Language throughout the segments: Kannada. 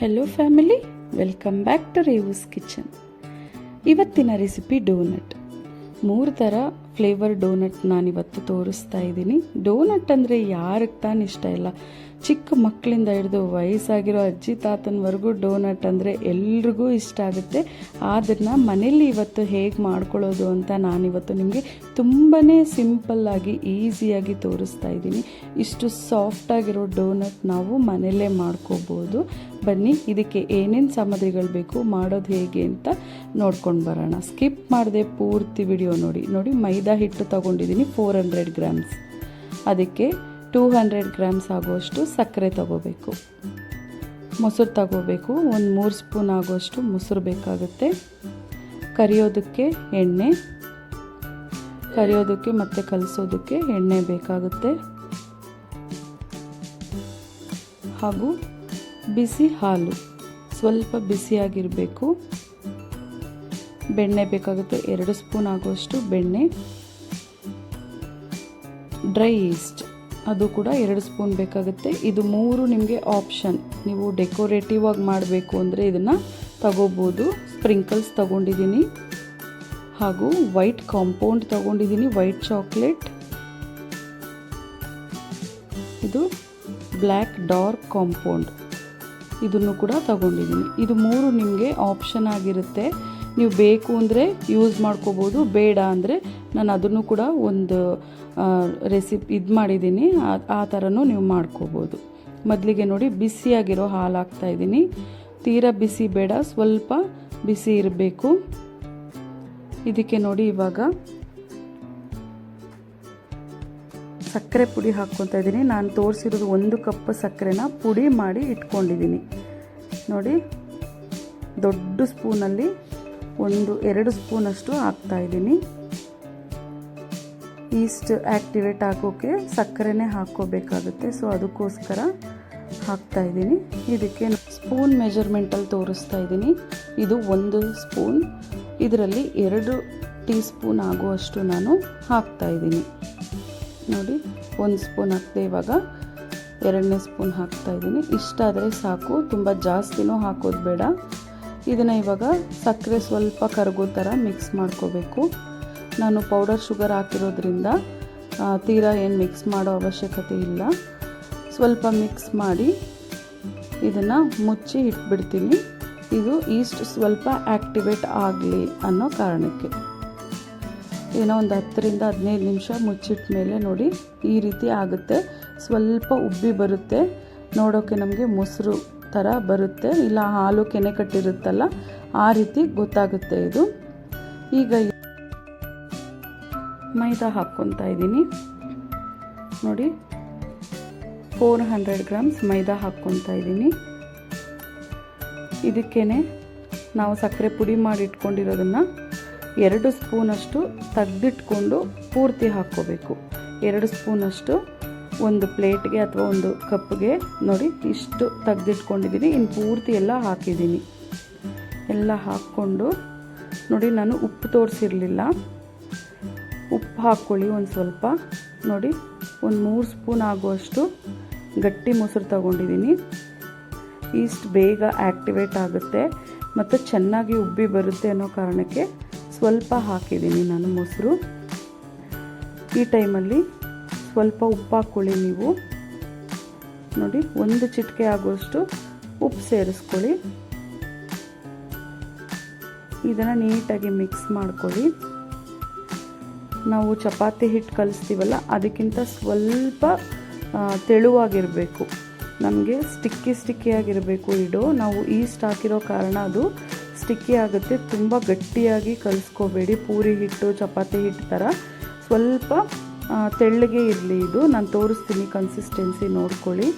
Hello family welcome back to Revu's kitchen ಇವತ್ತಿನ ರೆಸಿಪಿ ಡೋನಟ್ ಮೂರು ಥರ ಫ್ಲೇವರ್ ಡೋನಟ್ ನಾನಿವತ್ತು ತೋರಿಸ್ತಾ ಇದ್ದೀನಿ. ಡೋನಟ್ ಅಂದರೆ ಯಾರಿಗೆ ತಾನು ಇಷ್ಟ ಇಲ್ಲ? ಚಿಕ್ಕ ಮಕ್ಕಳಿಂದ ಹಿಡಿದು ವಯಸ್ಸಾಗಿರೋ ಅಜ್ಜಿ ತಾತನವರೆಗೂ ಡೋನಟ್ ಅಂದರೆ ಎಲ್ರಿಗೂ ಇಷ್ಟ ಆಗುತ್ತೆ. ಅದನ್ನು ಮನೇಲಿ ಇವತ್ತು ಹೇಗೆ ಮಾಡ್ಕೊಳ್ಳೋದು ಅಂತ ನಾನಿವತ್ತು ನಿಮಗೆ ತುಂಬಾ ಸಿಂಪಲ್ಲಾಗಿ ಈಸಿಯಾಗಿ ತೋರಿಸ್ತಾ ಇದ್ದೀನಿ. ಇಷ್ಟು ಸಾಫ್ಟಾಗಿರೋ ಡೋನಟ್ ನಾವು ಮನೆಯಲ್ಲೇ ಮಾಡ್ಕೋಬೋದು. ಬನ್ನಿ, ಇದಕ್ಕೆ ಏನೇನು ಸಾಮಗ್ರಿಗಳು ಬೇಕು, ಮಾಡೋದು ಹೇಗೆ ಅಂತ ನೋಡ್ಕೊಂಡು ಬರೋಣ. ಸ್ಕಿಪ್ ಮಾಡದೆ ಪೂರ್ತಿ ವಿಡಿಯೋ ನೋಡಿ. ನೋಡಿ, ಮೈದಾ ಹಿಟ್ಟು ತಗೊಂಡಿದ್ದೀನಿ ಫೋರ್ ಹಂಡ್ರೆಡ್ ಗ್ರಾಮ್ಸ್ ಅದಕ್ಕೆ ಟೂ ಹಂಡ್ರೆಡ್ ಗ್ರಾಮ್ಸ್ ಆಗುವಷ್ಟು ಸಕ್ಕರೆ ತಗೋಬೇಕು. ಮೊಸರು ತಗೋಬೇಕು, ಒಂದು ಮೂರು ಸ್ಪೂನ್ ಆಗುವಷ್ಟು ಮೊಸರು ಬೇಕಾಗುತ್ತೆ. ಕರಿಯೋದಕ್ಕೆ ಎಣ್ಣೆ. ಕರಿಯೋದಕ್ಕೆ ಮತ್ತು ಕಲಿಸೋದಕ್ಕೆ ಎಣ್ಣೆ ಬೇಕಾಗುತ್ತೆ. ಹಾಗೂ ಬಿಸಿ ಹಾಲು. ಸ್ವಲ್ಪ ಬಿಸಿಯಾಗಿರಬೇಕು. ಬೆಣ್ಣೆ ಬೇಕಾಗುತ್ತೆ. ಎರಡು ಸ್ಪೂನ್ ಆಗುವಷ್ಟು ಬೆಣ್ಣೆ. Dry yeast. ಅದು ಕೂಡ ಎರಡು ಸ್ಪೂನ್ ಬೇಕಾಗುತ್ತೆ. ಇದು ಮೂರು ನಿಮಗೆ ಆಪ್ಷನ್. ನೀವು ಡೆಕೋರೇಟಿವ್ ಆಗಿ ಮಾಡಬೇಕು ಅಂದರೆ ಇದನ್ನು ತಗೋಬೋದು. ಸ್ಪ್ರಿಂಕಲ್ಸ್ ತಗೊಂಡಿದ್ದೀನಿ ಹಾಗೂ ವೈಟ್ ಕಾಂಪೌಂಡ್ ತಗೊಂಡಿದ್ದೀನಿ ವೈಟ್ ಚಾಕ್ಲೇಟ್. ಇದು ಬ್ಲ್ಯಾಕ್ ಡಾರ್ಕ್ ಕಾಂಪೌಂಡ್. ಇದನ್ನು ಕೂಡ ತಗೊಂಡಿದ್ದೀನಿ. ಇದು ಮೂರು ನಿಮಗೆ ಆಪ್ಷನ್ ಆಗಿರುತ್ತೆ. ನೀವು ಬೇಕು ಅಂದರೆ ಯೂಸ್ ಮಾಡ್ಕೋಬೋದು, ಬೇಡ ಅಂದರೆ ನಾನು ಅದನ್ನು ಕೂಡ ಒಂದು ರೆಸಿಪಿ ಇದು ಮಾಡಿದ್ದೀನಿ. ಆ ಥರನೂ ನೀವು ಮಾಡ್ಕೋಬೋದು. ಮೊದಲಿಗೆ ನೋಡಿ ಬಿಸಿಯಾಗಿರೋ ಹಾಲು ಹಾಕ್ತಾಯಿದ್ದೀನಿ ತೀರಾ ಬಿಸಿ ಬೇಡ, ಸ್ವಲ್ಪ ಬಿಸಿ ಇರಬೇಕು. ಇದಕ್ಕೆ ನೋಡಿ ಇವಾಗ ಸಕ್ಕರೆ ಪುಡಿ ಹಾಕ್ಕೊತ ಇದ್ದೀನಿ. ನಾನು ತೋರಿಸಿರೋದು ಒಂದು ಕಪ್ ಸಕ್ಕರೆನ ಪುಡಿ ಮಾಡಿ ಇಟ್ಕೊಂಡಿದ್ದೀನಿ. ನೋಡಿ, ದೊಡ್ಡ ಸ್ಪೂನಲ್ಲಿ ಒಂದು, ಎರಡು ಸ್ಪೂನಷ್ಟು ಹಾಕ್ತಾಯಿದ್ದೀನಿ ಈಸ್ಟ್ ಆ್ಯಕ್ಟಿವೇಟ್ ಹಾಕೋಕ್ಕೆ ಸಕ್ಕರೆನೇ ಹಾಕ್ಕೋಬೇಕಾಗುತ್ತೆ. ಸೊ, ಅದಕ್ಕೋಸ್ಕರ ಹಾಕ್ತಾ ಇದ್ದೀನಿ. ಇದಕ್ಕೆ ಸ್ಪೂನ್ ಮೆಜರ್ಮೆಂಟಲ್ಲಿ ತೋರಿಸ್ತಾ ಇದ್ದೀನಿ. ಇದು ಒಂದು ಸ್ಪೂನ್. ಇದರಲ್ಲಿ ಎರಡು ಟೀ ಸ್ಪೂನ್ ಆಗುವಷ್ಟು ನಾನು ಹಾಕ್ತಾ ಇದ್ದೀನಿ. ನೋಡಿ, ಒಂದು ಸ್ಪೂನ್ ಹಾಕಿದೆ ಇವಾಗ ಎರಡನೇ ಸ್ಪೂನ್ ಹಾಕ್ತಾ ಇದ್ದೀನಿ. ಇಷ್ಟಾದರೆ ಸಾಕು, ತುಂಬ ಜಾಸ್ತಿನೂ ಹಾಕೋದು ಬೇಡ. ಇದನ್ನು ಇವಾಗ ಸಕ್ಕರೆ ಸ್ವಲ್ಪ ಕರಗೋ ಥರ ಮಿಕ್ಸ್ ಮಾಡ್ಕೋಬೇಕು. ನಾನು ಪೌಡರ್ ಶುಗರ್ ಹಾಕಿರೋದ್ರಿಂದ ತೀರಾ ಏನು ಮಿಕ್ಸ್ ಮಾಡೋ ಅವಶ್ಯಕತೆ ಇಲ್ಲ. ಸ್ವಲ್ಪ ಮಿಕ್ಸ್ ಮಾಡಿ ಇದನ್ನು ಮುಚ್ಚಿ ಇಟ್ಬಿಡ್ತೀನಿ. ಇದು ಈಸ್ಟ್ ಸ್ವಲ್ಪ ಆ್ಯಕ್ಟಿವೇಟ್ ಆಗಲಿ ಅನ್ನೋ ಕಾರಣಕ್ಕೆ. ಏನೋ ಒಂದು ಹತ್ತರಿಂದ ಹದಿನೈದು ನಿಮಿಷ ಮುಚ್ಚಿಟ್ಟ ಮೇಲೆ ನೋಡಿ ಈ ರೀತಿ ಆಗುತ್ತೆ. ಸ್ವಲ್ಪ ಉಬ್ಬಿ ಬರುತ್ತೆ. ನೋಡೋಕ್ಕೆ ನಮಗೆ ಮೊಸರು ಥರ ಬರುತ್ತೆ. ಇಲ್ಲ, ಹಾಲು ಕೆನೆ ಕಟ್ಟಿರುತ್ತಲ್ಲ, ಆ ರೀತಿ ಗೊತ್ತಾಗುತ್ತೆ ಇದು. ಈಗ ಮೈದಾ ಹಾಕ್ಕೊತಾ ಇದ್ದೀನಿ. ನೋಡಿ, ಫೋರ್ ಹಂಡ್ರೆಡ್ ಗ್ರಾಮ್ಸ್ ಮೈದಾ ಹಾಕ್ಕೊತಾ ಇದ್ದೀನಿ. ಇದಕ್ಕೇ ನಾವು ಸಕ್ಕರೆ ಪುಡಿ ಮಾಡಿ ಇಟ್ಕೊಂಡಿರೋದನ್ನು ಎರಡು ಸ್ಪೂನಷ್ಟು ತೆಗೆದಿಟ್ಕೊಂಡು ಪೂರ್ತಿ ಹಾಕ್ಕೋಬೇಕು. ಎರಡು ಸ್ಪೂನಷ್ಟು ಒಂದು ಪ್ಲೇಟ್ಗೆ ಅಥವಾ ಒಂದು ಕಪ್ಗೆ ನೋಡಿ ಇಷ್ಟು ತೆಗೆದಿಟ್ಕೊಂಡಿದ್ದೀನಿ. ಇನ್ನು ಪೂರ್ತಿ ಎಲ್ಲ ಹಾಕಿದ್ದೀನಿ. ಎಲ್ಲ ಹಾಕ್ಕೊಂಡು ನೋಡಿ ನಾನು ಉಪ್ಪು ತೋರಿಸಿರಲಿಲ್ಲ. ಉಪ್ಪು ಹಾಕ್ಕೊಳ್ಳಿ ಒಂದು ಸ್ವಲ್ಪ. ನೋಡಿ ಒಂದು ಮೂರು ಸ್ಪೂನ್ ಆಗುವಷ್ಟು ಗಟ್ಟಿ ಮೊಸರು ತಗೊಂಡಿದ್ದೀನಿ. ಈಸ್ಟ್ ಬೇಗ ಆ್ಯಕ್ಟಿವೇಟ್ ಆಗುತ್ತೆ. ಮತ್ತು ಚೆನ್ನಾಗಿ ಉಬ್ಬಿ ಬರುತ್ತೆ ಅನ್ನೋ ಕಾರಣಕ್ಕೆ ಸ್ವಲ್ಪ ಹಾಕಿದ್ದೀನಿ ನಾನು ಮೊಸರು. ಈ ಟೈಮಲ್ಲಿ ಸ್ವಲ್ಪ ಉಪ್ಪು ಹಾಕ್ಕೊಳ್ಳಿ ನೀವು. ನೋಡಿ, ಒಂದು ಚಿಟಿಕೆ ಆಗುವಷ್ಟು ಉಪ್ಪು ಸೇರಿಸ್ಕೊಳ್ಳಿ. ಇದನ್ನು ನೀಟಾಗಿ ಮಿಕ್ಸ್ ಮಾಡ್ಕೊಳ್ಳಿ. ನಾವು ಚಪಾತಿ ಹಿಟ್ಟು ಕಲಿಸ್ತೀವಲ್ಲ, ಅದಕ್ಕಿಂತ ಸ್ವಲ್ಪ ತೆಳುವಾಗಿರಬೇಕು. ನಮಗೆ ಸ್ಟಿಕ್ಕಿ ಸ್ಟಿಕ್ಕಿಯಾಗಿರಬೇಕು ಇಡು ನಾವು ಈಸ್ಟ್ ಹಾಕಿರೋ ಕಾರಣ ಅದು. ಸ್ಟಿಕ್ಕಿ ಆಗುತ್ತೆ, ತುಂಬ ಗಟ್ಟಿಯಾಗಿ ಕಲಿಸ್ಕೋಬೇಡಿ. ಪೂರಿ ಹಿಟ್ಟು, ಚಪಾತಿ ಹಿಟ್ಟು ಥರ ಸ್ವಲ್ಪ ತೆಳ್ಳಗೆ ಇರಲಿ ಇದು. ನಾನು ತೋರಿಸ್ತೀನಿ ಕನ್ಸಿಸ್ಟೆನ್ಸಿ ನೋಡ್ಕೊಳ್ಳಿ.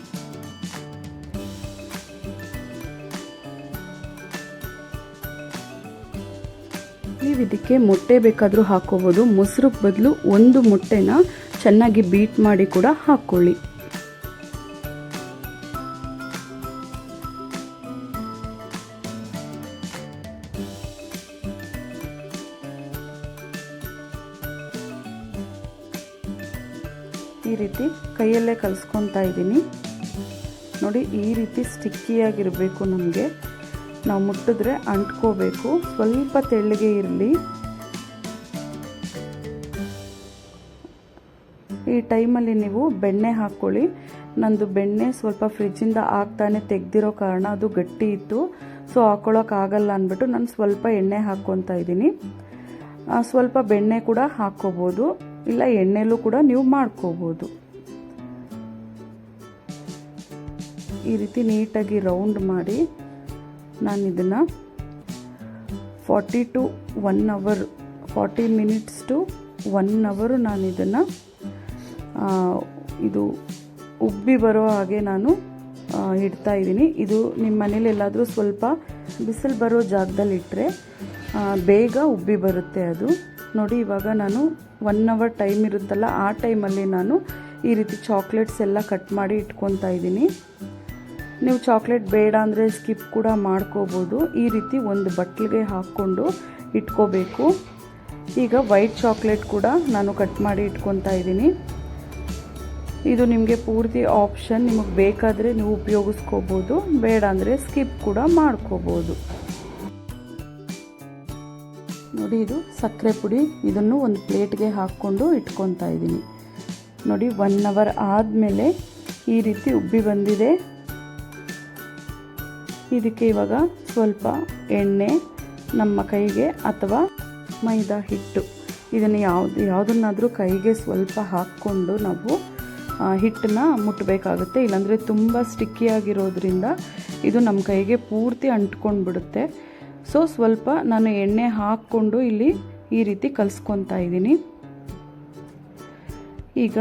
ನೀವು ಇದಕ್ಕೆ ಮೊಟ್ಟೆ ಬೇಕಾದರೂ ಹಾಕೋಬೋದು ಮೊಸರು ಬದಲು ಒಂದು ಮೊಟ್ಟೆನ ಚೆನ್ನಾಗಿ ಬೀಟ್ ಮಾಡಿ ಕೂಡ ಹಾಕ್ಕೊಳ್ಳಿ. ಈ ರೀತಿ ಕೈಯಲ್ಲೇ ಕಲಿಸ್ಕೊತಾ ಇದ್ದೀನಿ. ನೋಡಿ, ಈ ರೀತಿ ಸ್ಟಿಕ್ಕಿಯಾಗಿರಬೇಕು ನಮಗೆ. ನಾವು ಮುಟ್ಟಿದ್ರೆ ಅಂಟ್ಕೋಬೇಕು. ಸ್ವಲ್ಪ ತೆಳ್ಳಗೆ ಇರಲಿ. ಈ ಟೈಮಲ್ಲಿ ನೀವು ಬೆಣ್ಣೆ ಹಾಕ್ಕೊಳ್ಳಿ. ನಂದು ಬೆಣ್ಣೆ ಸ್ವಲ್ಪ ಫ್ರಿಜ್ಜಿಂದ ಆಗ್ತಾನೆ ತೆಗ್ದಿರೋ ಕಾರಣ ಅದು ಗಟ್ಟಿ ಇತ್ತು. ಸೊ ಹಾಕ್ಕೊಳ್ಳೋಕ್ಕಾಗಲ್ಲ ಅಂದ್ಬಿಟ್ಟು ನಾನು ಸ್ವಲ್ಪ ಎಣ್ಣೆ ಹಾಕ್ಕೊತಾ ಇದ್ದೀನಿ. ಸ್ವಲ್ಪ ಬೆಣ್ಣೆ ಕೂಡ ಹಾಕ್ಕೋಬೋದು. ಇಲ್ಲ, ಎಣ್ಣೆಲೂ ಕೂಡ ನೀವು ಮಾಡ್ಕೋಬೋದು. ಈ ರೀತಿ ನೀಟಾಗಿ ರೌಂಡ್ ಮಾಡಿ ನಾನು ಇದನ್ನು forty to one hour forty minutes to one ಅವರು ನಾನು ಇದನ್ನು ಇದು ಉಬ್ಬಿ ಬರೋ ಹಾಗೆ ನಾನು ಇಡ್ತಾ ಇದ್ದೀನಿ. ಇದು ನಿಮ್ಮ ಮನೇಲಿ ಎಲ್ಲಾದರೂ ಸ್ವಲ್ಪ ಬಿಸಿಲು ಬರೋ ಜಾಗದಲ್ಲಿ ಇಟ್ಟರೆ ಬೇಗ ಉಬ್ಬಿ ಬರುತ್ತೆ ಅದು. ನೋಡಿ, ಇವಾಗ ನಾನು ಒನ್ ಅವರ್ ಟೈಮ್ ಇರುತ್ತಲ್ಲ, ಆ ಟೈಮಲ್ಲಿ ನಾನು ಈ ರೀತಿ ಚಾಕ್ಲೇಟ್ಸ್ ಎಲ್ಲ ಕಟ್ ಮಾಡಿ ಇಟ್ಕೊತಾ ಇದ್ದೀನಿ. ನೀವು ಚಾಕ್ಲೇಟ್ ಬೇಡ ಅಂದರೆ ಸ್ಕಿಪ್ ಕೂಡ ಮಾಡ್ಕೋಬೋದು. ಈ ರೀತಿ ಒಂದು ಬಟ್ಲಿಗೆ ಹಾಕ್ಕೊಂಡು ಇಟ್ಕೋಬೇಕು. ಈಗ ವೈಟ್ ಚಾಕ್ಲೇಟ್ ಕೂಡ ನಾನು ಕಟ್ ಮಾಡಿ ಇಟ್ಕೊತಾ ಇದ್ದೀನಿ. ಇದು ನಿಮಗೆ ಪೂರ್ತಿ ಆಪ್ಷನ್ ನಿಮಗೆ ಬೇಕಾದರೆ ನೀವು ಉಪಯೋಗಿಸ್ಕೋಬೋದು. ಬೇಡ ಅಂದರೆ ಸ್ಕಿಪ್ ಕೂಡ ಮಾಡ್ಕೋಬೋದು. ನೋಡಿ ಇದು, ಸಕ್ಕರೆ ಪುಡಿ. ಇದನ್ನು ಒಂದು ಪ್ಲೇಟ್ಗೆ ಹಾಕ್ಕೊಂಡು ಇಟ್ಕೊತಾ ಇದ್ದೀನಿ. ನೋಡಿ ಒನ್ ಅವರ್ ಆದಮೇಲೆ ಈ ರೀತಿ ಉಬ್ಬಿ ಬಂದಿದೆ. ಇದಕ್ಕೆ ಇವಾಗ ಸ್ವಲ್ಪ ಎಣ್ಣೆ, ನಮ್ಮ ಕೈಗೆ ಅಥವಾ ಮೈದಾ ಹಿಟ್ಟು. ಇದನ್ನು ಯಾವುದು, ಯಾವುದನ್ನಾದರೂ ಕೈಗೆ ಸ್ವಲ್ಪ ಹಾಕ್ಕೊಂಡು ನಾವು ಹಿಟ್ಟನ್ನ ಮುಟ್ಟಬೇಕಾಗುತ್ತೆ ಇಲ್ಲಾಂದರೆ ತುಂಬ ಸ್ಟಿಕ್ಕಿಯಾಗಿರೋದ್ರಿಂದ ಇದು ನಮ್ಮ ಕೈಗೆ ಪೂರ್ತಿ ಅಂಟ್ಕೊಂಡು ಬಿಡುತ್ತೆ ಸೊ ಸ್ವಲ್ಪ ನಾನು ಎಣ್ಣೆ ಹಾಕ್ಕೊಂಡು ಇಲ್ಲಿ ಈ ರೀತಿ ಕಲಿಸ್ಕೊತಾ ಇದ್ದೀನಿ. ಈಗ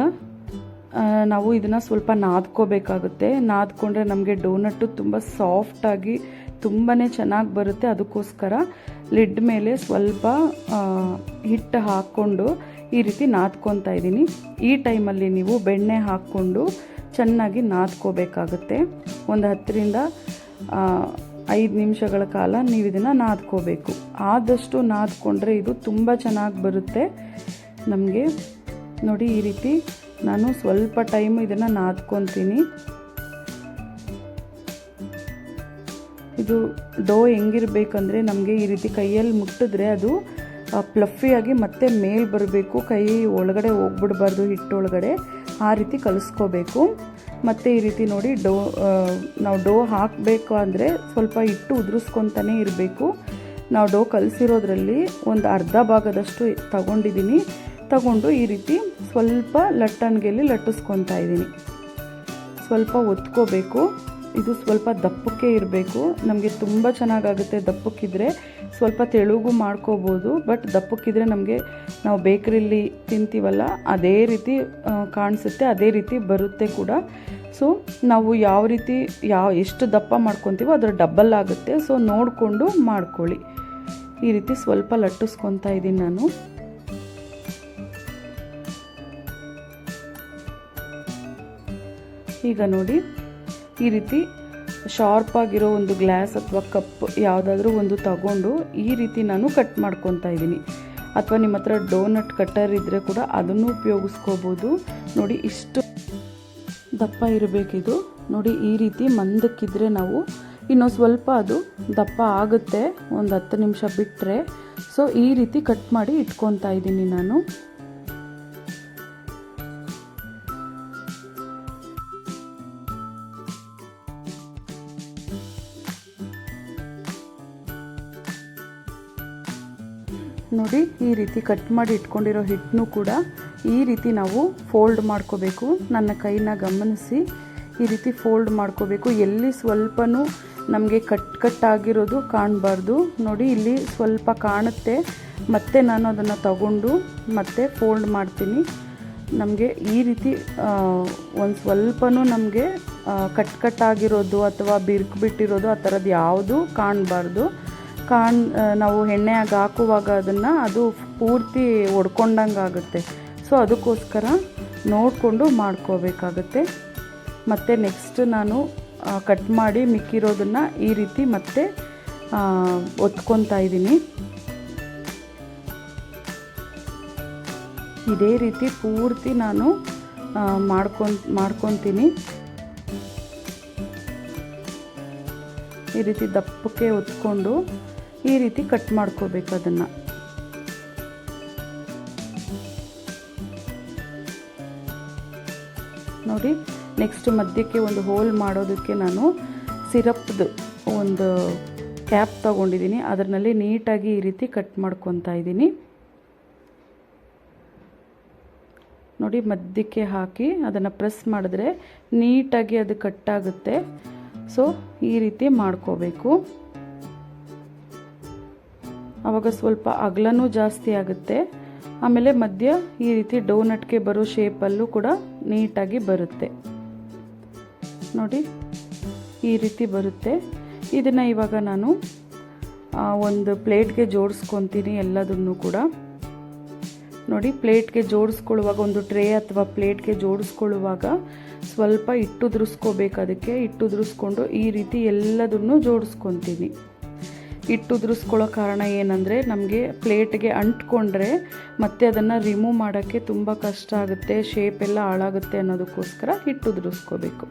ನಾವು ಇದನ್ನು ಸ್ವಲ್ಪ ನಾದ್ಕೋಬೇಕಾಗುತ್ತೆ. ನಾದ್ಕೊಂಡ್ರೆ ನಮಗೆ ಡೋನಟ್ಟು ತುಂಬ ಸಾಫ್ಟಾಗಿ ತುಂಬಾ ಚೆನ್ನಾಗಿ ಬರುತ್ತೆ. ಅದಕ್ಕೋಸ್ಕರ ಲಿಡ್ ಮೇಲೆ ಸ್ವಲ್ಪ ಹಿಟ್ಟು ಹಾಕ್ಕೊಂಡು ಈ ರೀತಿ ನಾದ್ಕೊತಾ ಇದ್ದೀನಿ. ಈ ಟೈಮಲ್ಲಿ ನೀವು ಬೆಣ್ಣೆ ಹಾಕ್ಕೊಂಡು ಚೆನ್ನಾಗಿ ನಾದ್ಕೋಬೇಕಾಗುತ್ತೆ. ಒಂದು ಹತ್ತರಿಂದ ಐದು ನಿಮಿಷಗಳ ಕಾಲ ನೀವು ಇದನ್ನು ನಾದ್ಕೋಬೇಕು. ಆದಷ್ಟು ನಾದ್ಕೊಂಡ್ರೆ ಇದು ತುಂಬ ಚೆನ್ನಾಗಿ ಬರುತ್ತೆ. ನಮಗೆ ನೋಡಿ ಈ ರೀತಿ ನಾನು ಸ್ವಲ್ಪ ಟೈಮ್ ಇದನ್ನು ನಾದ್ಕೊತೀನಿ. ಇದು ಡೋ ಹೆಂಗಿರಬೇಕಂದ್ರೆ ನಮಗೆ ಈ ರೀತಿ ಕೈಯಲ್ಲಿ ಮುಟ್ಟಿದ್ರೆ ಅದು ಪ್ಲಫಿಯಾಗಿ ಮತ್ತೆ ಮೇಲ್ ಬರಬೇಕು. ಕೈ ಒಳಗಡೆ ಹೋಗ್ಬಿಡ್ಬಾರ್ದು, ಹಿಟ್ಟೊಳಗಡೆ. ಆ ರೀತಿ ಕಲಿಸ್ಕೋಬೇಕು. ಮತ್ತು ಈ ರೀತಿ ನೋಡಿ ಡೋ ನಾವು ಡೋ ಹಾಕಬೇಕು ಅಂದರೆ ಸ್ವಲ್ಪ ಹಿಟ್ಟು ಉದುರಿಸ್ಕೊತಾನೆ ಇರಬೇಕು. ನಾವು ಡೋ ಕಲಸಿರೋದ್ರಲ್ಲಿ ಒಂದು ಅರ್ಧ ಭಾಗದಷ್ಟು ತಗೊಂಡಿದ್ದೀನಿ ತಗೊಂಡು ಈ ರೀತಿ ಸ್ವಲ್ಪ ಲಟ್ಟಣಿಗೆಯಲ್ಲಿ ಲಟ್ಟಿಸ್ಕೊತಾ ಇದ್ದೀನಿ ಸ್ವಲ್ಪ ಒತ್ಕೋಬೇಕು. ಇದು ಸ್ವಲ್ಪ ದಪ್ಪಕ್ಕೆ ಇರಬೇಕು. ನಮಗೆ ತುಂಬ ಚೆನ್ನಾಗಾಗುತ್ತೆ ದಪ್ಪಕ್ಕಿದ್ರೆ. ಸ್ವಲ್ಪ ತೆಳುಗು ಮಾಡ್ಕೋಬೋದು, ಬಟ್ ದಪ್ಪಕ್ಕಿದ್ರೆ ನಮಗೆ ನಾವು ಬೇಕ್ರಿಲಿ ತಿಂತೀವಲ್ಲ, ಅದೇ ರೀತಿ ಕಾಣಿಸುತ್ತೆ, ಅದೇ ರೀತಿ ಬರುತ್ತೆ ಕೂಡ. ಸೊ ನಾವು ಯಾವ ರೀತಿ, ಯಾವ, ಎಷ್ಟು ದಪ್ಪ ಮಾಡ್ಕೊತೀವೋ ಅದರ ಡಬ್ಬಲ್ ಆಗುತ್ತೆ. ಸೊ ನೋಡಿಕೊಂಡು ಮಾಡ್ಕೊಳ್ಳಿ. ಈ ರೀತಿ ಸ್ವಲ್ಪ ಲಟ್ಟಿಸ್ಕೊತಾ ಇದ್ದೀನಿ ನಾನು. ಈಗ ನೋಡಿ ಈ ರೀತಿ ಶಾರ್ಪ್ ಆಗಿರೋ ಒಂದು ಗ್ಲಾಸ್ ಅಥವಾ ಕಪ್ ಯಾವುದಾದ್ರೂ ಒಂದು ತಗೊಂಡು ಈ ರೀತಿ ನಾನು ಕಟ್ ಮಾಡ್ಕೊತಾ ಇದ್ದೀನಿ. ಅಥವಾ ನಿಮ್ಮ ಹತ್ರ ಡೋನಟ್ ಕಟ್ಟರ್ ಇದ್ದರೆ ಕೂಡ ಅದನ್ನು ಉಪಯೋಗಿಸ್ಕೋಬೋದು. ನೋಡಿ ಇಷ್ಟು ದಪ್ಪ ಇರಬೇಕಿದು. ನೋಡಿ ಈ ರೀತಿ ಮಂದಕ್ಕಿದ್ರೆ ನಾವು ಇನ್ನೂ ಸ್ವಲ್ಪ ಅದು ದಪ್ಪ ಆಗುತ್ತೆ. ಒಂದು ಹತ್ತು ನಿಮಿಷ ಬಿಟ್ಟರೆ ಸೊ ಈ ರೀತಿ ಕಟ್ ಮಾಡಿ ಇಟ್ಕೊತಾ ಇದ್ದೀನಿ ನಾನು. ಈ ರೀತಿ ಕಟ್ ಮಾಡಿ ಇಟ್ಕೊಂಡಿರೋ ಹಿಟ್ಟನ್ನು ಕೂಡ ಈ ರೀತಿ ನಾವು ಫೋಲ್ಡ್ ಮಾಡ್ಕೋಬೇಕು. ನನ್ನ ಕೈನ ಗಮನಿಸಿ ಈ ರೀತಿ ಫೋಲ್ಡ್ ಮಾಡ್ಕೋಬೇಕು. ಎಲ್ಲಿ ಸ್ವಲ್ಪನೂ ನಮಗೆ ಕಟ್ ಕಟ್ ಆಗಿರೋದು ಕಾಣಬಾರ್ದು. ನೋಡಿ, ಇಲ್ಲಿ ಸ್ವಲ್ಪ ಕಾಣುತ್ತೆ. ಮತ್ತೆ ನಾನು ಅದನ್ನು ತಗೊಂಡು ಮತ್ತೆ ಫೋಲ್ಡ್ ಮಾಡ್ತೀನಿ. ನಮಗೆ ಈ ರೀತಿ ಒಂದು ಸ್ವಲ್ಪನೂ ನಮಗೆ ಕಟ್ ಕಟ್ ಆಗಿರೋದು ಅಥವಾ ಬಿರುಕು ಬಿಟ್ಟಿರೋದು ಆ ಥರದ್ದು ಯಾವುದು ಕಾಣಬಾರ್ದು. ಕಾಣ್ ನಾವು ಎಣ್ಣೆಯಾಗಿ ಹಾಕುವಾಗ ಅದನ್ನು ಅದು ಪೂರ್ತಿ ಒಡ್ಕೊಂಡಂಗೆ ಆಗುತ್ತೆ ಸೊ, ಅದಕ್ಕೋಸ್ಕರ ನೋಡಿಕೊಂಡು ಮಾಡ್ಕೋಬೇಕಾಗುತ್ತೆ. ಮತ್ತು ನೆಕ್ಸ್ಟ್ ನಾನು ಕಟ್ ಮಾಡಿ ಮಿಕ್ಕಿರೋದನ್ನು ಈ ರೀತಿ ಮತ್ತೆ ಒತ್ಕೊತಾ ಇದ್ದೀನಿ. ಇದೇ ರೀತಿ ಪೂರ್ತಿ ನಾನು ಮಾಡ್ಕೊಂಡು, ಮಾಡ್ಕೊತೀನಿ. ಈ ರೀತಿ ದಪ್ಪಕ್ಕೆ ಹೊತ್ಕೊಂಡು ಈ ರೀತಿ ಕಟ್ ಮಾಡ್ಕೋಬೇಕು ಅದನ್ನು. ನೋಡಿ ನೆಕ್ಸ್ಟ್ ಮಧ್ಯಕ್ಕೆ ಒಂದು ಹೋಲ್ ಮಾಡೋದಕ್ಕೆ ನಾನು ಸಿರಪ್ದು ಒಂದು ಕ್ಯಾಪ್ ತಗೊಂಡಿದ್ದೀನಿ ಅದರಲ್ಲಿ ನೀಟಾಗಿ ಈ ರೀತಿ ಕಟ್ ಮಾಡ್ಕೊತಾ ಇದ್ದೀನಿ ನೋಡಿ, ಮಧ್ಯಕ್ಕೆ ಹಾಕಿ ಅದನ್ನು ಪ್ರೆಸ್ ಮಾಡಿದ್ರೆ ನೀಟಾಗಿ ಅದು ಕಟ್ಟಾಗುತ್ತೆ ಸೊ ಈ ರೀತಿ ಮಾಡ್ಕೋಬೇಕು. ಆವಾಗ ಸ್ವಲ್ಪ ಅಗಲನೂ ಜಾಸ್ತಿ ಆಗುತ್ತೆ. ಆಮೇಲೆ ಮಧ್ಯ ಈ ರೀತಿ ಡೋನಟ್ಗೆ ಬರೋ ಶೇಪಲ್ಲೂ ಕೂಡ ನೀಟಾಗಿ ಬರುತ್ತೆ. ನೋಡಿ, ಈ ರೀತಿ ಬರುತ್ತೆ. ಇದನ್ನು ಇವಾಗ ನಾನು ಒಂದು ಪ್ಲೇಟ್ಗೆ ಜೋಡಿಸ್ಕೊತೀನಿ ಎಲ್ಲದನ್ನು ಕೂಡ. ನೋಡಿ, ಪ್ಲೇಟ್ಗೆ ಜೋಡಿಸ್ಕೊಳ್ಳುವಾಗ, ಒಂದು ಟ್ರೇ ಅಥವಾ ಪ್ಲೇಟ್ಗೆ ಜೋಡಿಸ್ಕೊಳ್ಳುವಾಗ ಸ್ವಲ್ಪ ಹಿಟ್ಟು ಅದಕ್ಕೆ. ಹಿಟ್ಟು ಈ ರೀತಿ ಎಲ್ಲದನ್ನು ಜೋಡಿಸ್ಕೊತೀನಿ. ಹಿಟ್ಟು ಉದುರಿಸ್ಕೊಳ್ಳೋ ಕಾರಣ ಏನಂದರೆ ನಮಗೆ ಪ್ಲೇಟ್ಗೆ ಅಂಟ್ಕೊಂಡ್ರೆ ಮತ್ತೆ ಅದನ್ನು ರಿಮೂವ್ ಮಾಡೋಕ್ಕೆ ತುಂಬ ಕಷ್ಟ ಆಗುತ್ತೆ ಶೇಪ್ ಎಲ್ಲ ಹಾಳಾಗುತ್ತೆ ಅನ್ನೋದಕ್ಕೋಸ್ಕರ ಹಿಟ್ಟು ಉದುರಿಸ್ಕೋಬೇಕು.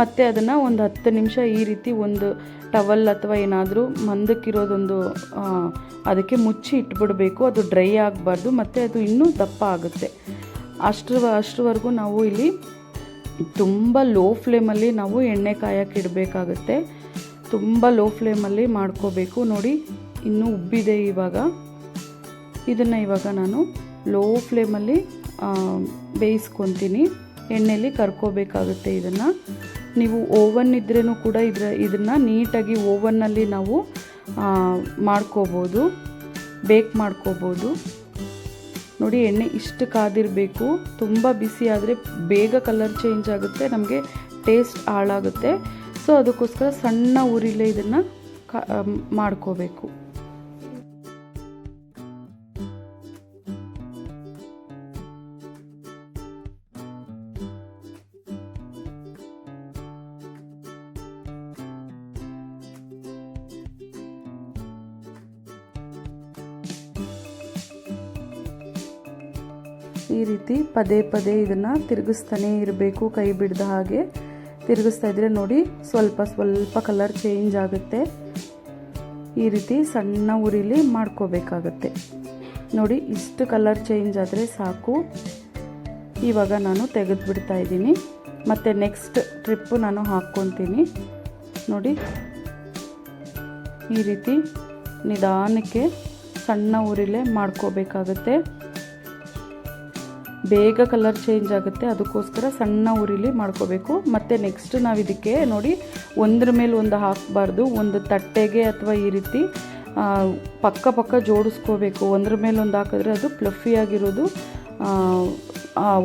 ಮತ್ತು ಅದನ್ನು ಒಂದು ಹತ್ತು ನಿಮಿಷ ಈ ರೀತಿ ಒಂದು ಟವಲ್ ಅಥವಾ ಏನಾದರೂ ಮಂದಕ್ಕಿರೋದೊಂದು ಅದಕ್ಕೆ ಮುಚ್ಚಿ ಇಟ್ಬಿಡಬೇಕು. ಅದು ಡ್ರೈ ಆಗಬಾರ್ದು, ಮತ್ತು ಅದು ಇನ್ನೂ ದಪ್ಪ ಆಗುತ್ತೆ. ಅಷ್ಟರ, ಅಷ್ಟರವರೆಗೂ ನಾವು ಇಲ್ಲಿ ತುಂಬ ಲೋ ಫ್ಲೇಮಲ್ಲಿ ನಾವು ಎಣ್ಣೆ ಕಾಯಕ್ಕೆ ಇಡಬೇಕಾಗುತ್ತೆ. ತುಂಬ ಲೋ ಫ್ಲೇಮಲ್ಲಿ ಮಾಡ್ಕೋಬೇಕು. ನೋಡಿ, ಇನ್ನೂ ಉಬ್ಬಿದೆ ಇವಾಗ. ಇದನ್ನು ಇವಾಗ ನಾನು ಲೋ ಫ್ಲೇಮಲ್ಲಿ ಬೇಯಿಸ್ಕೊತೀನಿ. ಎಣ್ಣೆಯಲ್ಲಿ ಕರ್ಕೋಬೇಕಾಗುತ್ತೆ ಇದನ್ನು. ನೀವು ಓವನ್ ಇದ್ರೂ ಕೂಡ ಇದ್ರ, ಇದನ್ನು ನೀಟಾಗಿ ಓವನ್ನಲ್ಲಿ ನಾವು ಮಾಡ್ಕೋಬೋದು. ಬೇಕ್ ಮಾಡ್ಕೋಬೋದು. ನೋಡಿ, ಎಣ್ಣೆ ಇಷ್ಟು ಕಾದಿರಬೇಕು. ತುಂಬ ಬಿಸಿ ಆದರೆ ಬೇಗ ಕಲರ್ ಚೇಂಜ್ ಆಗುತ್ತೆ. ನಮಗೆ ಟೇಸ್ಟ್ ಹಾಳಾಗುತ್ತೆ. ಸೊ ಅದಕ್ಕೋಸ್ಕರ ಸಣ್ಣ ಊರಿಲೇ ಇದನ್ನು ಮಾಡ್ಕೋಬೇಕು. ಈ ರೀತಿ ಪದೇ ಪದೇ ಇದನ್ನು ತಿರುಗಿಸ್ತಾನೇ ಇರಬೇಕು ಕೈ ಬಿಡ್ದ ಹಾಗೆ. ತಿರುಗಿಸ್ತಾ ಇದ್ರೆ ನೋಡಿ ಸ್ವಲ್ಪ ಸ್ವಲ್ಪ ಕಲರ್ ಚೇಂಜ್ ಆಗುತ್ತೆ. ಈ ರೀತಿ ಸಣ್ಣ ಉರಿಲಿ ಮಾಡ್ಕೋಬೇಕಾಗತ್ತೆ. ನೋಡಿ ಇಷ್ಟು ಕಲರ್ ಚೇಂಜ್ ಆದರೆ ಸಾಕು. ಇವಾಗ ನಾನು ತೆಗೆದುಬಿಡ್ತಾ ಇದ್ದೀನಿ. ಮತ್ತು ನೆಕ್ಸ್ಟ್ ಟ್ರಿಪ್ಪು ನಾನು ಹಾಕ್ಕೊತೀನಿ. ನೋಡಿ ಈ ರೀತಿ ನಿಧಾನಕ್ಕೆ ಸಣ್ಣ ಉರಿಲೇ ಮಾಡ್ಕೋಬೇಕಾಗತ್ತೆ. ಬೇಗ ಕಲರ್ ಚೇಂಜ್ ಆಗುತ್ತೆ. ಅದಕ್ಕೋಸ್ಕರ ಸಣ್ಣ ಉರಿಲಿ ಮಾಡ್ಕೋಬೇಕು. ಮತ್ತು ನೆಕ್ಸ್ಟ್ ನಾವು ಇದಕ್ಕೆ ನೋಡಿ ಒಂದ್ರ ಮೇಲೆ ಒಂದು ಹಾಕಬಾರ್ದು. ಒಂದು ತಟ್ಟೆಗೆ ಅಥವಾ ಈ ರೀತಿ ಪಕ್ಕ ಪಕ್ಕ ಜೋಡಿಸ್ಕೋಬೇಕು. ಒಂದ್ರ ಮೇಲೆ ಒಂದು ಹಾಕಿದ್ರೆ ಅದು ಪ್ಲಫಿಯಾಗಿರೋದು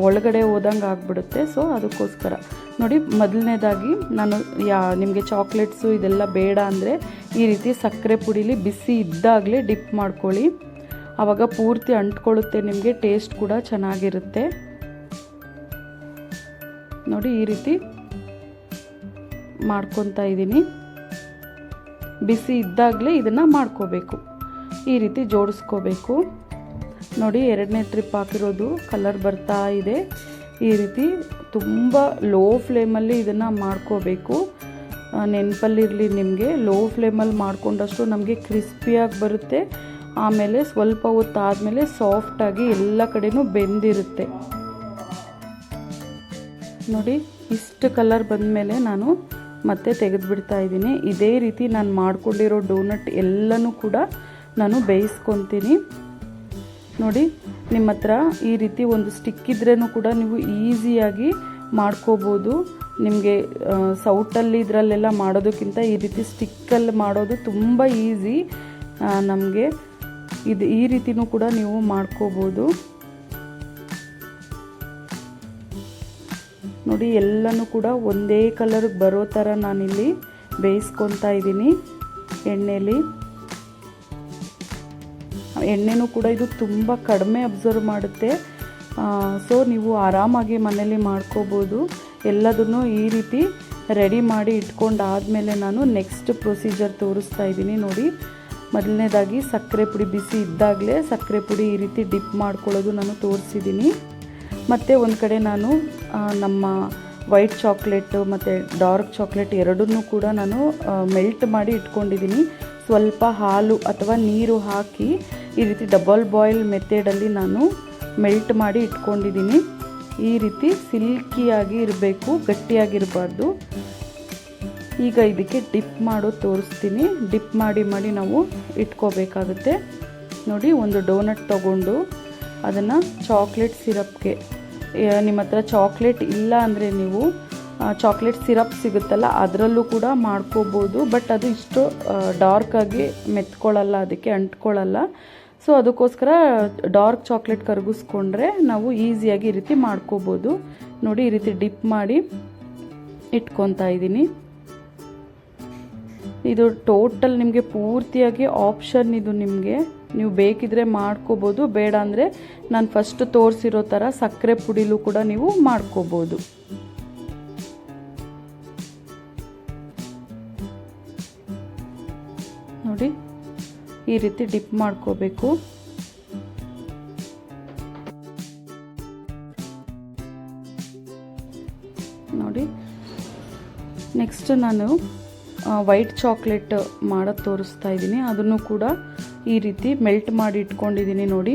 ಒಳಗಡೆ ಹೋದಂಗೆ ಆಗಿಬಿಡುತ್ತೆ. ಸೊ ಅದಕ್ಕೋಸ್ಕರ. ನೋಡಿ, ಮೊದಲನೇದಾಗಿ ನಾನು ಯಾ, ನಿಮಗೆ ಚಾಕ್ಲೇಟ್ಸು ಇದೆಲ್ಲ ಬೇಡ ಅಂದರೆ ಈ ರೀತಿ ಸಕ್ಕರೆ ಪುಡಿಲಿ ಬಿಸಿ ಇದ್ದಾಗಲೇ ಡಿಪ್ ಮಾಡ್ಕೊಳ್ಳಿ. ಆವಾಗ ಪೂರ್ತಿ ಅಂಟ್ಕೊಳ್ಳುತ್ತೆ, ನಿಮಗೆ ಟೇಸ್ಟ್ ಕೂಡ ಚೆನ್ನಾಗಿರುತ್ತೆ. ನೋಡಿ, ಈ ರೀತಿ ಮಾಡ್ಕೊತಾ ಇದ್ದೀನಿ. ಬಿಸಿ ಇದ್ದಾಗಲೇ ಇದನ್ನು ಮಾಡ್ಕೋಬೇಕು. ಈ ರೀತಿ ಜೋಡಿಸ್ಕೋಬೇಕು. ನೋಡಿ, ಎರಡನೇ ಟ್ರಿಪ್ ಹಾಕಿರೋದು ಕಲರ್ ಬರ್ತಾ ಇದೆ. ಈ ರೀತಿ ತುಂಬ ಲೋ ಫ್ಲೇಮಲ್ಲಿ ಇದನ್ನು ಮಾಡ್ಕೋಬೇಕು. ನೆನಪಲ್ಲಿರಲಿ ನಿಮಗೆ ಲೋ ಫ್ಲೇಮಲ್ಲಿ ಮಾಡಿಕೊಂಡಷ್ಟು ನಮಗೆ ಕ್ರಿಸ್ಪಿಯಾಗಿ ಬರುತ್ತೆ. ಆಮೇಲೆ ಸ್ವಲ್ಪ ಹೊತ್ತು ಆದಮೇಲೆ ಸಾಫ್ಟಾಗಿ ಎಲ್ಲ ಕಡೆಯೂ ಬೆಂದಿರುತ್ತೆ. ನೋಡಿ, ಇಷ್ಟು ಕಲರ್ ಬಂದಮೇಲೆ ನಾನು ಮತ್ತೆ ತೆಗೆದುಬಿಡ್ತಾ ಇದ್ದೀನಿ. ಇದೇ ರೀತಿ ನಾನು ಮಾಡ್ಕೊಂಡಿರೋ ಡೋನಟ್ ಎಲ್ಲನೂ ಕೂಡ ನಾನು ಬೇಯಿಸ್ಕೊತೀನಿ. ನೋಡಿ, ನಿಮ್ಮ ಹತ್ರ ಈ ರೀತಿ ಒಂದು ಸ್ಟಿಕ್ ಇದ್ರೂ ಕೂಡ ನೀವು ಈಸಿಯಾಗಿ ಮಾಡ್ಕೋಬೋದು. ನಿಮಗೆ ಸೌಟಲ್ಲಿ ಇದರಲ್ಲೆಲ್ಲ ಮಾಡೋದಕ್ಕಿಂತ ಈ ರೀತಿ ಸ್ಟಿಕ್ಕಲ್ಲಿ ಮಾಡೋದು ತುಂಬ ಈಸಿ ನಮಗೆ ಇದು ಈ ರೀತಿನೂ ಕೂಡ ನೀವು ಮಾಡ್ಕೋಬೋದು. ನೋಡಿ, ಎಲ್ಲನೂ ಕೂಡ ಒಂದೇ ಕಲರ್ ಬರೋ ಥರ ನಾನಿಲ್ಲಿ ಬೇಯಿಸ್ಕೊತಾ ಇದ್ದೀನಿ ಎಣ್ಣೆಯಲ್ಲಿ ಎಣ್ಣೆನೂ ಕೂಡ ಇದು ತುಂಬ ಕಡಿಮೆ ಅಬ್ಸರ್ವ್ ಮಾಡುತ್ತೆ. ಸೊ ನೀವು ಆರಾಮಾಗಿ ಮನೇಲಿ ಮಾಡ್ಕೋಬೋದು. ಎಲ್ಲದನ್ನು ಈ ರೀತಿ ರೆಡಿ ಮಾಡಿ ಇಟ್ಕೊಂಡಾದಮೇಲೆ ನಾನು ನೆಕ್ಸ್ಟ್ ಪ್ರೊಸೀಜರ್ ತೋರಿಸ್ತಾ ಇದ್ದೀನಿ ನೋಡಿ. ಮೊದಲನೇದಾಗಿ ಸಕ್ಕರೆ ಪುಡಿ ಬಿಸಿ ಇದ್ದಾಗಲೇ ಸಕ್ಕರೆ ಪುಡಿ ಈ ರೀತಿ ಡಿಪ್ ಮಾಡ್ಕೊಳ್ಳೋದು ನಾನು ತೋರಿಸಿದ್ದೀನಿ. ಮತ್ತು ಒಂದು ಕಡೆ ನಾನು ನಮ್ಮ ವೈಟ್ ಚಾಕ್ಲೇಟ್ ಮತ್ತು ಡಾರ್ಕ್ ಚಾಕ್ಲೇಟ್ ಎರಡನ್ನೂ ಕೂಡ ನಾನು ಮೆಲ್ಟ್ ಮಾಡಿ ಇಟ್ಕೊಂಡಿದ್ದೀನಿ. ಸ್ವಲ್ಪ ಹಾಲು ಅಥವಾ ನೀರು ಹಾಕಿ ಈ ರೀತಿ ಡಬಲ್ ಬಾಯ್ಲ್ ಮೆಥಡಲ್ಲಿ ನಾನು ಮೆಲ್ಟ್ ಮಾಡಿ ಇಟ್ಕೊಂಡಿದ್ದೀನಿ. ಈ ರೀತಿ ಸಿಲ್ಕಿಯಾಗಿ ಇರಬೇಕು, ಗಟ್ಟಿಯಾಗಿರಬಾರ್ದು. ಈಗ ಇದಕ್ಕೆ ಡಿಪ್ ಮಾಡೋದು ತೋರಿಸ್ತೀನಿ. ಡಿಪ್ ಮಾಡಿ ಮಾಡಿ ನಾವು ಇಟ್ಕೋಬೇಕಾಗುತ್ತೆ. ನೋಡಿ, ಒಂದು ಡೋನಟ್ ತಗೊಂಡು ಅದನ್ನು ಚಾಕ್ಲೇಟ್ ಸಿರಪ್ಗೆ ನಿಮ್ಮ ಹತ್ರ ಚಾಕ್ಲೇಟ್ ಇಲ್ಲ ಅಂದರೆ ನೀವು ಚಾಕ್ಲೇಟ್ ಸಿರಪ್ ಸಿಗುತ್ತಲ್ಲ, ಅದರಲ್ಲೂ ಕೂಡ ಮಾಡ್ಕೋಬೋದು. ಬಟ್ ಅದು ಇಷ್ಟು ಡಾರ್ಕಾಗಿ ಮೆತ್ಕೊಳ್ಳಲ್ಲ, ಅದಕ್ಕೆ ಅಂಟ್ಕೊಳ್ಳಲ್ಲ. ಸೊ ಅದಕ್ಕೋಸ್ಕರ ಡಾರ್ಕ್ ಚಾಕ್ಲೇಟ್ ಕರಗಿಸ್ಕೊಂಡ್ರೆ ನಾವು ಈಸಿಯಾಗಿ ಈ ರೀತಿ ಮಾಡ್ಕೋಬೋದು. ನೋಡಿ, ಈ ರೀತಿ ಡಿಪ್ ಮಾಡಿ ಇಟ್ಕೊತಾ ಇದ್ದೀನಿ. ಇದು ಟೋಟಲ್ ನಿಮಗೆ ಪೂರ್ತಿಯಾಗಿ ಆಪ್ಷನ್ ಇದು ನಿಮಗೆ. ನೀವು ಬೇಕಿದ್ರೆ ಮಾಡ್ಕೋಬೋದು, ಬೇಡ ಅಂದರೆ ನಾನು ಫಸ್ಟ್ ತೋರಿಸಿರೋ ಥರ ಸಕ್ಕರೆ ಪುಡಿಲೂ ಕೂಡ ನೀವು ಮಾಡ್ಕೋಬೋದು. ನೋಡಿ, ಈ ರೀತಿ ಡಿಪ್ ಮಾಡ್ಕೋಬೇಕು. ನೋಡಿ ನೆಕ್ಸ್ಟ್ ನಾನು ವೈಟ್ ಚಾಕ್ಲೇಟ್ ಮಾಡೋದು ತೋರಿಸ್ತಾ ಇದ್ದೀನಿ ಅದನ್ನು ಕೂಡ ಈ ರೀತಿ ಮೆಲ್ಟ್ ಮಾಡಿ ಇಟ್ಕೊಂಡಿದ್ದೀನಿ ನೋಡಿ.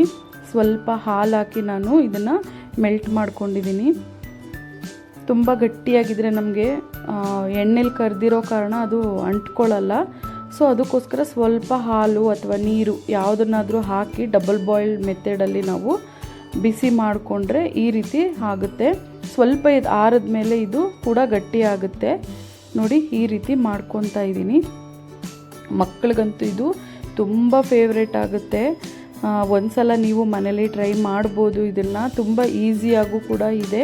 ಸ್ವಲ್ಪ ಹಾಲು ಹಾಕಿ ನಾನು ಇದನ್ನು ಮೆಲ್ಟ್ ಮಾಡ್ಕೊಂಡಿದ್ದೀನಿ ತುಂಬ ಗಟ್ಟಿಯಾಗಿದ್ದರೆ ನಮಗೆ ಎಣ್ಣೆಲಿ ಕರೆದಿರೋ ಕಾರಣ ಅದು ಅಂಟ್ಕೊಳ್ಳಲ್ಲ ಸೊ ಅದಕ್ಕೋಸ್ಕರ ಸ್ವಲ್ಪ ಹಾಲು ಅಥವಾ ನೀರು ಯಾವುದನ್ನಾದರೂ ಹಾಕಿ ಡಬಲ್ ಬಾಯ್ಲ್ ಮೆಥಡಲ್ಲಿ ನಾವು ಬಿಸಿ ಮಾಡಿಕೊಂಡ್ರೆ ಈ ರೀತಿ ಆಗುತ್ತೆ. ಸ್ವಲ್ಪ ಇದು ಆರಿದ ಮೇಲೆ ಇದು ಕೂಡ ಗಟ್ಟಿ ಆಗುತ್ತೆ. ನೋಡಿ ಈ ರೀತಿ ಮಾಡ್ಕೊತಾ ಇದ್ದೀನಿ. ಮಕ್ಕಳಿಗಂತೂ ಇದು ತುಂಬ ಫೇವ್ರೇಟ್ ಆಗುತ್ತೆ. ಒಂದ್ಸಲ ನೀವು ಮನೇಲಿ ಟ್ರೈ ಮಾಡ್ಬೋದು. ಇದನ್ನು ತುಂಬ ಈಸಿಯಾಗೂ ಕೂಡ ಇದೆ.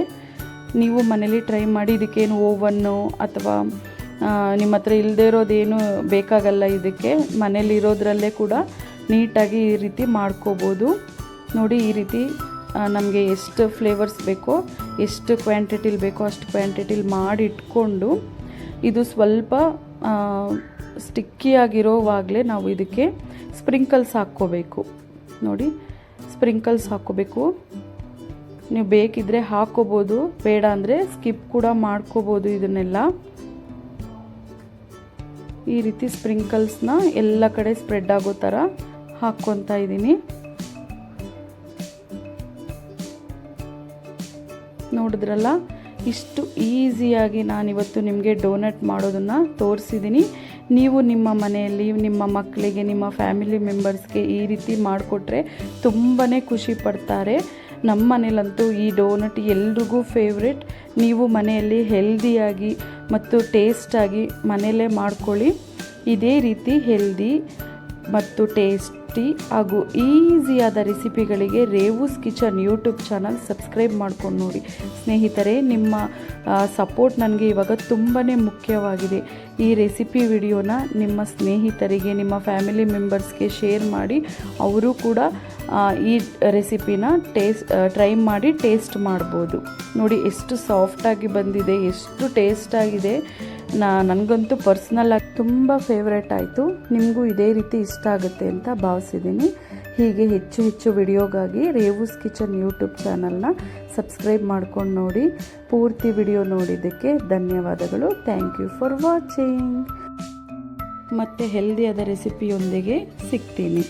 ನೀವು ಮನೇಲಿ ಟ್ರೈ ಮಾಡಿ ಇದಕ್ಕೇನು ಓವನ್ನು ಅಥವಾ ನಿಮ್ಮ ಹತ್ರ ಇಲ್ಲದೆ ಇರೋದೇನು ಬೇಕಾಗಲ್ಲ ಇದಕ್ಕೆ. ಮನೇಲಿ ಇರೋದ್ರಲ್ಲೇ ಕೂಡ ನೀಟಾಗಿ ಈ ರೀತಿ ಮಾಡ್ಕೋಬೋದು. ನೋಡಿ ಈ ರೀತಿ ನಮಗೆ ಎಷ್ಟು ಫ್ಲೇವರ್ಸ್ ಬೇಕೋ, ಎಷ್ಟು ಕ್ವಾಂಟಿಟಿಲಿ ಬೇಕೋ ಅಷ್ಟು ಕ್ವಾಂಟಿಟಿಲಿ ಮಾಡಿ ಇಟ್ಕೊಂಡು ಇದು ಸ್ವಲ್ಪ ಸ್ಟಿಕ್ಕಿಯಾಗಿರೋವಾಗಲೇ ನಾವು ಇದಕ್ಕೆ ಸ್ಪ್ರಿಂಕಲ್ಸ್ ಹಾಕ್ಕೋಬೇಕು. ನೋಡಿ ಸ್ಪ್ರಿಂಕಲ್ಸ್ ಹಾಕ್ಕೋಬೇಕು. ನೀವು ಬೇಕಿದ್ದರೆ ಹಾಕ್ಕೋಬೋದು, ಬೇಡ ಅಂದರೆ ಸ್ಕಿಪ್ ಕೂಡ ಮಾಡ್ಕೋಬೋದು ಇದನ್ನೆಲ್ಲ. ಈ ರೀತಿ ಸ್ಪ್ರಿಂಕಲ್ಸ್ನ ಎಲ್ಲ ಕಡೆ ಸ್ಪ್ರೆಡ್ ಆಗೋ ಥರ ಹಾಕ್ಕೊತಾ ಇದ್ದೀನಿ. ನೋಡಿದ್ರಲ್ಲ ಇಷ್ಟು ಈಸಿಯಾಗಿ ನಾನಿವತ್ತು ನಿಮಗೆ ಡೋನಟ್ ಮಾಡೋದನ್ನು ತೋರಿಸಿದ್ದೀನಿ. ನೀವು ನಿಮ್ಮ ಮನೆಯಲ್ಲಿ, ನಿಮ್ಮ ಮಕ್ಕಳಿಗೆ, ನಿಮ್ಮ ಫ್ಯಾಮಿಲಿ ಮೆಂಬರ್ಸ್ಗೆ ಈ ರೀತಿ ಮಾಡಿಕೊಟ್ರೆ ತುಂಬಾ ಖುಷಿ ಪಡ್ತಾರೆ. ನಮ್ಮ ಮನೇಲಂತೂ ಈ ಡೋನಟ್ ಎಲ್ರಿಗೂ ಫೇವ್ರೆಟ್. ನೀವು ಮನೆಯಲ್ಲಿ ಹೆಲ್ದಿಯಾಗಿ ಮತ್ತು ಟೇಸ್ಟಾಗಿ ಮನೆಯಲ್ಲೇ ಮಾಡ್ಕೊಳ್ಳಿ. ಇದೇ ರೀತಿ ಹೆಲ್ದಿ ಮತ್ತು ಟೇಸ್ಟಿ ಹಾಗೂ ಈಸಿಯಾದ ರೆಸಿಪಿಗಳಿಗೆ Revu's kitchen YouTube channel subscribe ಮಾಡ್ಕೊಂಡು ನೋಡಿ. ಸ್ನೇಹಿತರೆ, ನಿಮ್ಮ ಸಪೋರ್ಟ್ ನನಗೆ ಇವಾಗ ತುಂಬಾ ಮುಖ್ಯವಾಗಿದೆ. ಈ ರೆಸಿಪಿ ವಿಡಿಯೋನ ನಿಮ್ಮ ಸ್ನೇಹಿತರಿಗೆ, ನಿಮ್ಮ ಫ್ಯಾಮಿಲಿ ಮೆಂಬರ್ಸ್ಗೆ ಶೇರ್ ಮಾಡಿ, ಅವರು ಕೂಡ ಈ ರೆಸಿಪಿನ ಟೇಸ್ಟ್ ಟ್ರೈ ಮಾಡಿ ಟೇಸ್ಟ್ ಮಾಡ್ಬೋದು. ನೋಡಿ, ಎಷ್ಟು ಸಾಫ್ಟಾಗಿ ಬಂದಿದೆ, ಎಷ್ಟು ಟೇಸ್ಟಾಗಿದೆ ನಾ ನನಗಂತೂ ಪರ್ಸ್ನಲ್ಲಾಗಿ ತುಂಬ ಫೇವ್ರೇಟ್ ಆಯಿತು. ನಿಮಗೂ ಇದೇ ರೀತಿ ಇಷ್ಟ ಆಗುತ್ತೆ ಅಂತ ಭಾವಿಸಿದ್ದೀನಿ. ಹೀಗೆ ಹೆಚ್ಚು ಹೆಚ್ಚು ವಿಡಿಯೋಗಾಗಿ ರೇವೂಸ್ ಕಿಚನ್ ಯೂಟ್ಯೂಬ್ ಚಾನಲ್ನ ಸಬ್ಸ್ಕ್ರೈಬ್ ಮಾಡ್ಕೊಂಡು ನೋಡಿ. ಪೂರ್ತಿ ವಿಡಿಯೋ ನೋಡಿದ್ದಕ್ಕೆ ಧನ್ಯವಾದಗಳು. Thank you for watching. ಮತ್ತು ಹೆಲ್ದಿಯಾದ ರೆಸಿಪಿಯೊಂದಿಗೆ ಸಿಗ್ತೀನಿ.